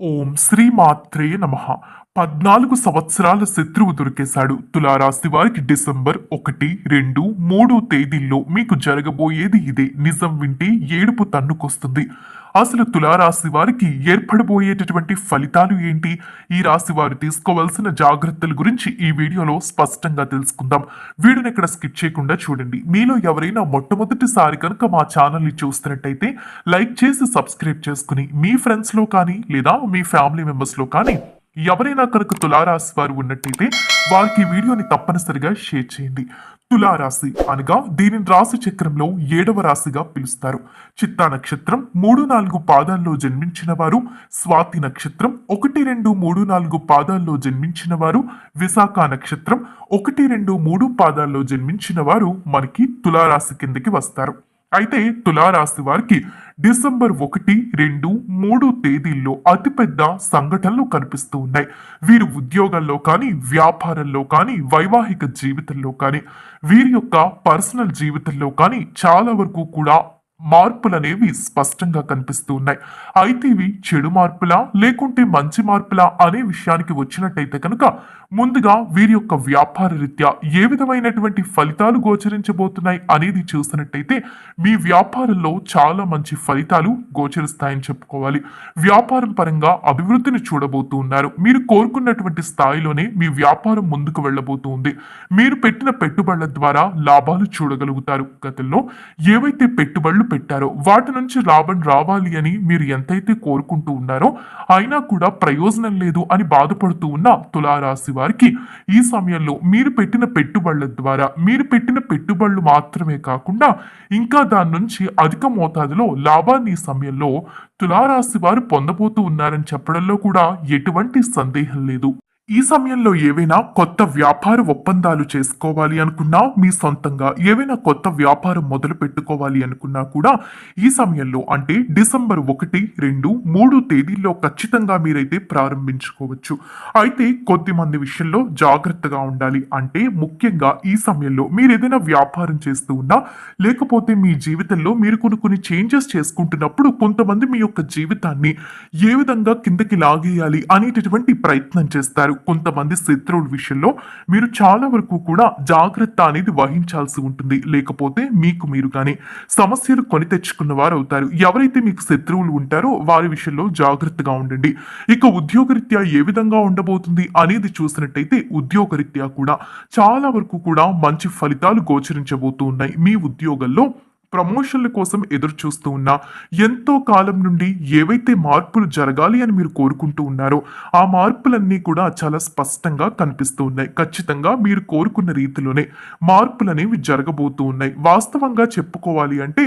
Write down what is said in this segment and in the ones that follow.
ఓం శ్రీమాత్రే నమ. పద్నాలుగు సంవత్సరాల శత్రువు దొరికేశాడు. తులారాశి వారికి డిసెంబర్ ఒకటి రెండు మూడు తేదీల్లో మీకు జరగబోయేది ఇదే. నిజం వింటే ఏడుపు తన్నుకొస్తుంది. అసలు తులారాశి వారికి ఏర్పడబోయేటటువంటి ఫలితాలు ఏంటి? ఈ రాశి వారు తీసుకోవాల్సిన జాగ్రత్తల గురించి ఈ వీడియోలో స్పష్టంగా తెలుసుకుందాం. వీడియోని ఇక్కడ స్కిప్ చేయకుండా చూడండి. మీలో ఎవరైనా మొట్టమొదటిసారి కనుక మా ఛానల్ని చూస్తున్నట్టయితే లైక్ చేసి సబ్స్క్రైబ్ చేసుకుని మీ ఫ్రెండ్స్లో కానీ లేదా మీ ఫ్యామిలీ మెంబర్స్లో కానీ ఎవరైనా కనుక తులారాశి వారు ఉన్నట్టయితే వారికి వీడియోని తప్పనిసరిగా షేర్ చేయండి. తులారాశి అనగా దీనిని రాశి చక్రంలో ఏడవ రాశిగా పిలుస్తారు. చిత్తా నక్షత్రం మూడు నాలుగు పాదాల్లో జన్మించిన వారు స్వాతి నక్షత్రం ఒకటి రెండు మూడు నాలుగు పాదాల్లో జన్మించిన వారు విశాఖ నక్షత్రం ఒకటి రెండు మూడు పాదాల్లో జన్మించిన వారు మనకి తులారాశి కిందకి వస్తారు. అయితే తులారాశి వారికి డిసెంబర్ ఒకటి రెండు మూడు తేదీల్లో అతిపెద్ద సంఘటనలు కనిపిస్తూ ఉన్నాయి. వీరు ఉద్యోగంలో కానీ వ్యాపారంలో కానీ వైవాహిక జీవితంలో కానీ వీరి యొక్క పర్సనల్ జీవితంలో కానీ చాలా వరకు కూడా మార్పులనేవి స్పష్టంగా కనిపిస్తూ ఉన్నాయి. అయితే ఇవి చెడు మార్పులా లేకుంటే మంచి మార్పులా అనే విషయానికి వచ్చినట్టయితే కనుక ముందుగా వీరి యొక్క వ్యాపార రీత్యా ఏ విధమైనటువంటి ఫలితాలు గోచరించబోతున్నాయి అనేది చూసినట్టయితే మీ వ్యాపారంలో చాలా మంచి ఫలితాలు గోచరిస్తాయని చెప్పుకోవాలి. వ్యాపారం పరంగా అభివృద్ధిని చూడబోతూ ఉన్నారు. మీరు కోరుకున్నటువంటి స్థాయిలోనే మీ వ్యాపారం ముందుకు వెళ్ళబోతూ ఉంది. మీరు పెట్టిన పెట్టుబడుల ద్వారా లాభాలు చూడగలుగుతారు. గతంలో ఏవైతే పెట్టుబడులు పెట్టారో వాటి నుంచి లాభం రావాలి అని మీరు ఎంతైతే కోరుకుంటూ ఉన్నారో అయినా కూడా ప్రయోజనం లేదు అని బాధపడుతూ ఉన్న తులారాశి వారికి ఈ సమయంలో మీరు పెట్టిన పెట్టుబడుల ద్వారా మీరు పెట్టిన పెట్టుబడులు మాత్రమే కాకుండా ఇంకా దాని నుంచి అధిక మోతాదులో లాభాన్ని ఈ సమయంలో తులారాశి వారు పొందబోతూ ఉన్నారని చెప్పడంలో కూడా ఎటువంటి సందేహం లేదు. ఈ సమయంలో ఏవైనా కొత్త వ్యాపార ఒప్పందాలు చేసుకోవాలి అనుకున్నా మీ సొంతంగా ఏవైనా కొత్త వ్యాపారం మొదలు పెట్టుకోవాలి అనుకున్నా కూడా ఈ సమయంలో అంటే డిసెంబర్ ఒకటి రెండు మూడు తేదీల్లో ఖచ్చితంగా మీరైతే ప్రారంభించుకోవచ్చు. అయితే కొద్ది మంది విషయంలో జాగ్రత్తగా ఉండాలి. అంటే ముఖ్యంగా ఈ సమయంలో మీరు ఏదైనా వ్యాపారం చేస్తూ ఉన్నా లేకపోతే మీ జీవితంలో మీరు కొన్ని కొన్ని చేంజెస్ చేసుకుంటున్నప్పుడు కొంతమంది మీ యొక్క జీవితాన్ని ఏ విధంగా కిందకి లాగేయాలి అనేటటువంటి ప్రయత్నం చేస్తారు. కొంతమంది శత్రువుల విషయంలో మీరు చాలా వరకు కూడా జాగ్రత్త అనేది వహించాల్సి ఉంటుంది. లేకపోతే మీకు మీరు కానీ సమస్యలు కొని తెచ్చుకున్న వారు అవుతారు. ఎవరైతే మీకు శత్రువులు ఉంటారో వారి విషయంలో జాగ్రత్తగా ఉండండి. ఇక ఉద్యోగరీత్యా ఏ విధంగా ఉండబోతుంది అనేది చూసినట్టయితే ఉద్యోగరీత్యా కూడా చాలా వరకు కూడా మంచి ఫలితాలు గోచరించబోతూ ఉన్నాయి. మీ ఉద్యోగంలో ప్రమోషన్ల కోసం ఎదురు చూస్తూ ఉన్నా ఎంతో కాలం నుండి ఏవైతే మార్పులు జరగాలి అని మీరు కోరుకుంటూ ఉన్నారో ఆ మార్పులన్నీ కూడా చాలా స్పష్టంగా కనిపిస్తూ ఉన్నాయి. ఖచ్చితంగా మీరు కోరుకున్న రీతిలోనే మార్పులు అనేవి జరగబోతూ ఉన్నాయి. వాస్తవంగా చెప్పుకోవాలి అంటే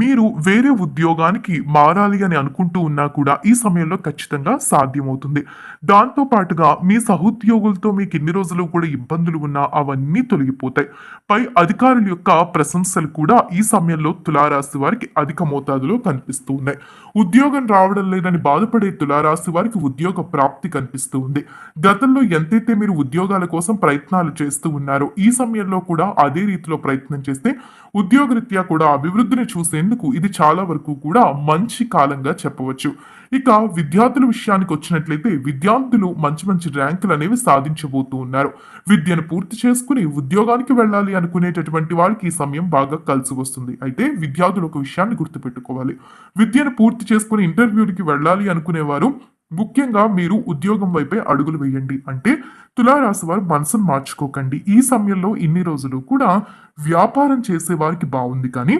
మీరు వేరే ఉద్యోగానికి మారాలి అని అనుకుంటూ ఉన్నా కూడా ఈ సమయంలో ఖచ్చితంగా సాధ్యమవుతుంది. దాంతో పాటుగా మీ సహోద్యోగులతో మీకు ఎన్ని రోజులు కూడా ఇబ్బందులు ఉన్నా అవన్నీ తొలగిపోతాయి. పై అధికారుల యొక్క ప్రశంసలు కూడా ఈ సమయంలో తులారాశి వారికి అధిక మోతాదులో కనిపిస్తూ ఉన్నాయి ఉద్యోగం రావడం లేదని బాధపడే తులారాశి వారికి ఉద్యోగ ప్రాప్తి కనిపిస్తూ ఉంది గతంలో ఎంతైతే మీరు ఉద్యోగాల కోసం ప్రయత్నాలు చేస్తూ ఉన్నారో ఈ సమయంలో కూడా అదే రీతిలో ప్రయత్నం చేస్తే ఉద్యోగరీత్యా కూడా అభివృద్ధిని చూసేందుకు ఇది చాలా వరకు కూడా మంచి కాలంగా చెప్పవచ్చు. ఇక విద్యార్థుల విషయానికి వచ్చినట్లయితే విద్యార్థులు మంచి మంచి ర్యాంకులు అనేవి సాధించబోతూ ఉన్నారు. విద్యను పూర్తి చేసుకుని ఉద్యోగానికి వెళ్ళాలి అనుకునేటటువంటి వాళ్ళకి ఈ సమయం బాగా కలిసి వస్తుంది. అయితే విద్యార్థులు ఒక విషయాన్ని గుర్తుపెట్టుకోవాలి. విద్యను పూర్తి చేసుకుని ఇంటర్వ్యూకి వెళ్ళాలి అనుకునేవారు ముఖ్యంగా మీరు ఉద్యోగం వైపే అడుగులు వేయండి. అంటే తులారాశి వారు మనసును మార్చుకోకండి. ఈ సమయంలో ఇన్ని రోజులు కూడా వ్యాపారం చేసే వారికి బాగుంది కానీ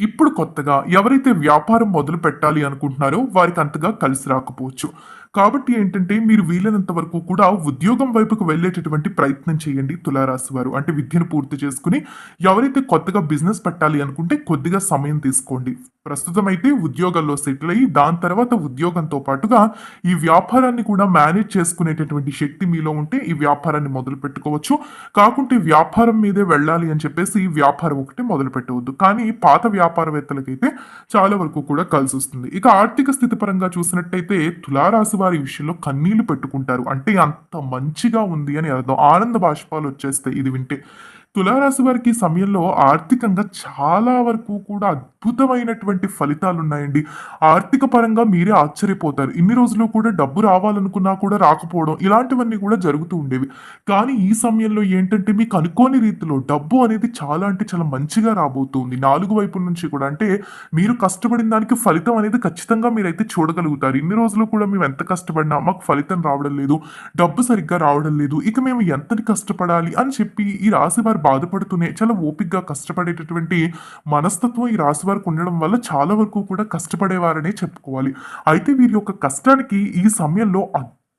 ఇప్పుడు కొత్తగా ఎవరైతే వ్యాపారం మొదలు పెట్టాలి అనుకుంటున్నారో వారికి అంతగా కలిసి రాకపోవచ్చు. కాబట్టి ఏంటంటే మీరు వీలైనంత వరకు కూడా ఉద్యోగం వైపుకు వెళ్ళేటటువంటి ప్రయత్నం చేయండి తులారాశి వారు. అంటే విద్యను పూర్తి చేసుకుని ఎవరైతే కొత్తగా బిజినెస్ పెట్టాలి అనుకుంటే కొద్దిగా సమయం తీసుకోండి. ప్రస్తుతం అయితే ఉద్యోగాల్లో సెటిల్ అయ్యి దాని తర్వాత ఉద్యోగంతో పాటుగా ఈ వ్యాపారాన్ని కూడా మేనేజ్ చేసుకునేటటువంటి శక్తి మీలో ఉంటే ఈ వ్యాపారాన్ని మొదలు పెట్టుకోవచ్చు. కాకుంటే వ్యాపారం మీదే వెళ్ళాలి అని చెప్పేసి ఈ వ్యాపారం ఒకటి మొదలు పెట్టవద్దు. కానీ పాత వ్యాపారవేత్తలకైతే చాలా వరకు కూడా కలిసి వస్తుంది. ఇక ఆర్థిక స్థితి పరంగా చూసినట్టయితే తులారాశి వారి విషయంలో కన్నీళ్ళు పెట్టుకుంటారు. అంటే అంత మంచిగా ఉంది అని అర్థం. ఆనంద బాష్పాలు వచ్చేస్తాయి ఇది వింటే తులారాశి వారికి సమయంలో ఆర్థికంగా చాలా వరకు కూడా అద్భుతమైనటువంటి ఫలితాలు ఉన్నాయండి. ఆర్థిక పరంగా మీరే ఆశ్చర్యపోతారు. ఇన్ని రోజులు కూడా డబ్బు రావాలనుకున్నా కూడా రాకపోవడం ఇలాంటివన్నీ కూడా జరుగుతూ ఉండేవి. కానీ ఈ సమయంలో ఏంటంటే మీకు అనుకోని రీతిలో డబ్బు అనేది చాలా అంటే చాలా మంచిగా రాబోతుంది. నాలుగు వైపుల నుంచి కూడా అంటే మీరు కష్టపడిన దానికి ఫలితం అనేది ఖచ్చితంగా మీరైతే చూడగలుగుతారు. ఇన్ని రోజులు కూడా మేము ఎంత కష్టపడినా మాకు ఫలితం రావడం లేదు. డబ్బు సరిగ్గా రావడం లేదు. ఇక మేము ఎంతని కష్టపడాలి అని చెప్పి ఈ రాశి వారు బాధపడుతూనే చాలా ఓపిక్గా కష్టపడేటటువంటి మనస్తత్వం ఈ రాశి వారికి ఉండడం వల్ల చాలా వరకు కూడా కష్టపడేవారనే చెప్పుకోవాలి. అయితే వీరి యొక్క కష్టానికి ఈ సమయంలో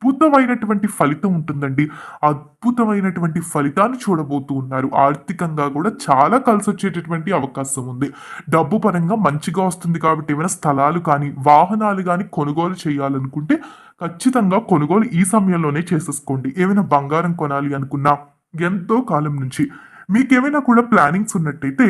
అద్భుతమైనటువంటి ఫలితం ఉంటుందండి. అద్భుతమైనటువంటి ఫలితాన్ని చూడబోతూ ఉన్నారు. ఆర్థికంగా కూడా చాలా కలిసి వచ్చేటటువంటి అవకాశం ఉంది. డబ్బు పరంగా మంచిగా వస్తుంది కాబట్టి ఏమైనా స్థలాలు కానీ వాహనాలు కానీ కొనుగోలు చేయాలనుకుంటే ఖచ్చితంగా కొనుగోలు ఈ సమయంలోనే చేసేసుకోండి. ఏమైనా బంగారం కొనాలి అనుకున్నా ఎంతో కాలం నుంచి మీకేమైనా కూడా ప్లానింగ్స్ ఉన్నట్టయితే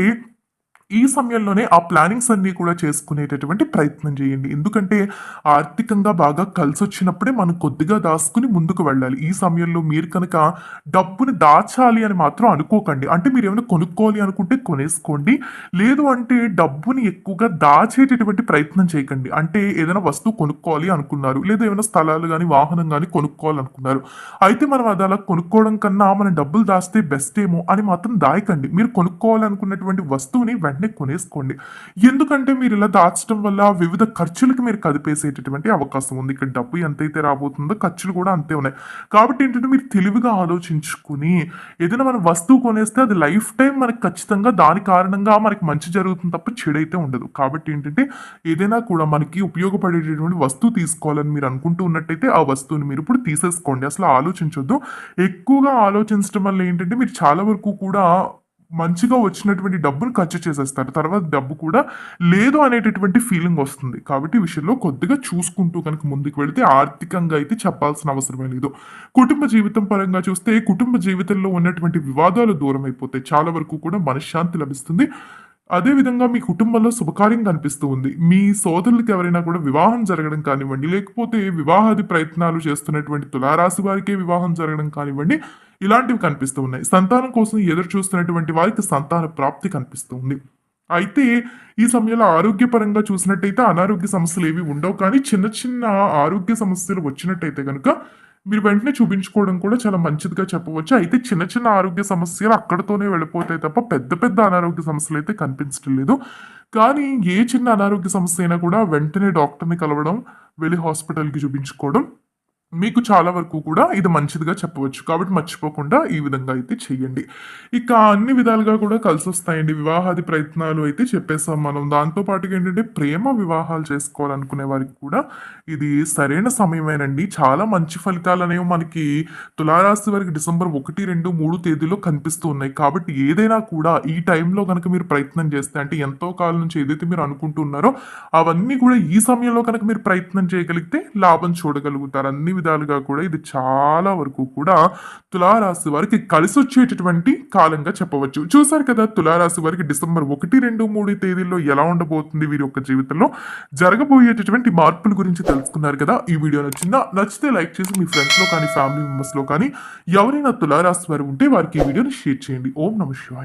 ఈ సమయంలోనే ఆ ప్లానింగ్స్ అన్నీ కూడా చేసుకునేటటువంటి ప్రయత్నం చేయండి. ఎందుకంటే ఆర్థికంగా బాగా కలిసి వచ్చినప్పుడే మనం కొద్దిగా దాచుకుని ముందుకు వెళ్ళాలి. ఈ సమయంలో మీరు కనుక డబ్బుని దాచాలి అని మాత్రం అనుకోకండి. అంటే మీరు ఏమైనా కొనుక్కోవాలి అనుకుంటే కొనేసుకోండి. లేదు అంటే డబ్బుని ఎక్కువగా దాచేటటువంటి ప్రయత్నం చేయకండి. అంటే ఏదైనా వస్తువు కొనుక్కోవాలి అనుకున్నారు. లేదా ఏమైనా స్థలాలు కానీ వాహనం కానీ కొనుక్కోవాలనుకున్నారు అయితే మనం అది అలా కొనుక్కోవడం కన్నా మనం డబ్బులు దాస్తే బెస్ట్ ఏమో అని మాత్రం దాయకండి. మీరు కొనుక్కోవాలనుకున్నటువంటి వస్తువుని వెంటనే కొనేసుకోండి. ఎందుకంటే మీరు ఇలా దాచడం వల్ల వివిధ ఖర్చులకు మీరు కదిపేసేటటువంటి అవకాశం ఉంది. ఇక్కడ డబ్బు ఎంతైతే రాబోతుందో ఖర్చులు కూడా అంతే ఉన్నాయి. కాబట్టి ఏంటంటే మీరు తెలివిగా ఆలోచించుకుని ఏదైనా మనం వస్తువు కొనేస్తే అది లైఫ్ టైం మనకి ఖచ్చితంగా దాని కారణంగా మనకి మంచి జరుగుతుంది తప్ప చెడైతే ఉండదు. కాబట్టి ఏంటంటే ఏదైనా కూడా మనకి ఉపయోగపడేటటువంటి వస్తువు తీసుకోవాలని మీరు అనుకుంటూ ఉన్నట్టయితే ఆ వస్తువుని మీరు ఇప్పుడు తీసేసుకోండి. అసలు ఆలోచించొద్దు. ఎక్కువగా ఆలోచించడం వల్ల ఏంటంటే మీరు చాలా వరకు కూడా మంచిగా వచ్చినటువంటి డబ్బును ఖర్చు చేసేస్తారు. తర్వాత డబ్బు కూడా లేదు అనేటటువంటి ఫీలింగ్ వస్తుంది. కాబట్టి విషయంలో కొద్దిగా చూసుకుంటూ కనుక ముందుకు వెళితే ఆర్థికంగా అయితే చెప్పాల్సిన అవసరమే లేదు. కుటుంబ జీవితం పరంగా చూస్తే కుటుంబ జీవితంలో ఉన్నటువంటి వివాదాలు దూరం అయిపోతాయి. చాలా వరకు కూడా మనశ్శాంతి లభిస్తుంది. అదేవిధంగా మీ కుటుంబంలో శుభకార్యం కనిపిస్తూ ఉంది. మీ సోదరులకి ఎవరైనా కూడా వివాహం జరగడం కానివ్వండి లేకపోతే వివాహాది ప్రయత్నాలు చేస్తున్నటువంటి తులారాశి వారికే వివాహం జరగడం కానివ్వండి ఇలాంటివి కనిపిస్తూ ఉన్నాయి. సంతానం కోసం ఎదురు చూస్తున్నటువంటి వారికి సంతాన ప్రాప్తి కనిపిస్తుంది అయితే ఈ సమయంలో ఆరోగ్యపరంగా చూసినట్టయితే అనారోగ్య సమస్యలు ఏవి ఉండవు. కానీ చిన్న చిన్న ఆరోగ్య సమస్యలు వచ్చినట్టయితే కనుక మీరు వెంటనే చూపించుకోవడం కూడా చాలా మంచిదిగా చెప్పవచ్చు. అయితే చిన్న చిన్న ఆరోగ్య సమస్యలు అక్కడతోనే వెళ్ళిపోతాయి తప్ప పెద్ద పెద్ద అనారోగ్య సమస్యలు అయితే కనిపించడం లేదు. కానీ ఏ చిన్న అనారోగ్య సమస్య అయినా కూడా వెంటనే డాక్టర్ని కలవడం వెళ్ళి హాస్పిటల్కి చూపించుకోవడం మీకు చాలా వరకు కూడా ఇది మంచిదిగా చెప్పవచ్చు. కాబట్టి మర్చిపోకుండా ఈ విధంగా అయితే చెయ్యండి. ఇక అన్ని విధాలుగా కూడా కలిసి వస్తాయండి. వివాహాది ప్రయత్నాలు అయితే చెప్పేసాం మనం. దాంతోపాటుగా ఏంటంటే ప్రేమ వివాహాలు చేసుకోవాలనుకునే వారికి కూడా ఇది సరైన సమయమేనండి. చాలా మంచి ఫలితాలు అనేవి మనకి తులారాశి వారికి డిసెంబర్ ఒకటి రెండు మూడు తేదీలో కనిపిస్తూ ఉన్నాయి. కాబట్టి ఏదైనా కూడా ఈ టైంలో కనుక మీరు ప్రయత్నం చేస్తే అంటే ఎంతో కాలం నుంచి ఏదైతే మీరు అనుకుంటున్నారో అవన్నీ కూడా ఈ సమయంలో కనుక మీరు ప్రయత్నం చేయగలిగితే లాభం చూడగలుగుతారు. అన్ని విధాలుగా కూడా ఇది చాలా వరకు కూడా తులారాశి వారికి కలిసి వచ్చేటటువంటి కాలంగా చెప్పవచ్చు. చూసారు కదా తులారాశి వారికి డిసెంబర్ ఒకటి రెండు మూడు తేదీల్లో ఎలా ఉండబోతుంది వీరి యొక్క జీవితంలో? జరగబోయేటటువంటి మార్పుల గురించి తెలుసుకున్నారు కదా ఈ వీడియో నచ్చిందా? నచ్చితే లైక్ చేసి మీ ఫ్రెండ్స్లో కానీ ఫ్యామిలీ మెంబర్స్లో కానీ ఎవరైనా తులారాశి వారు ఉంటే వారికి ఈ వీడియోని షేర్ చేయండి. ఓం నమ శివాయ.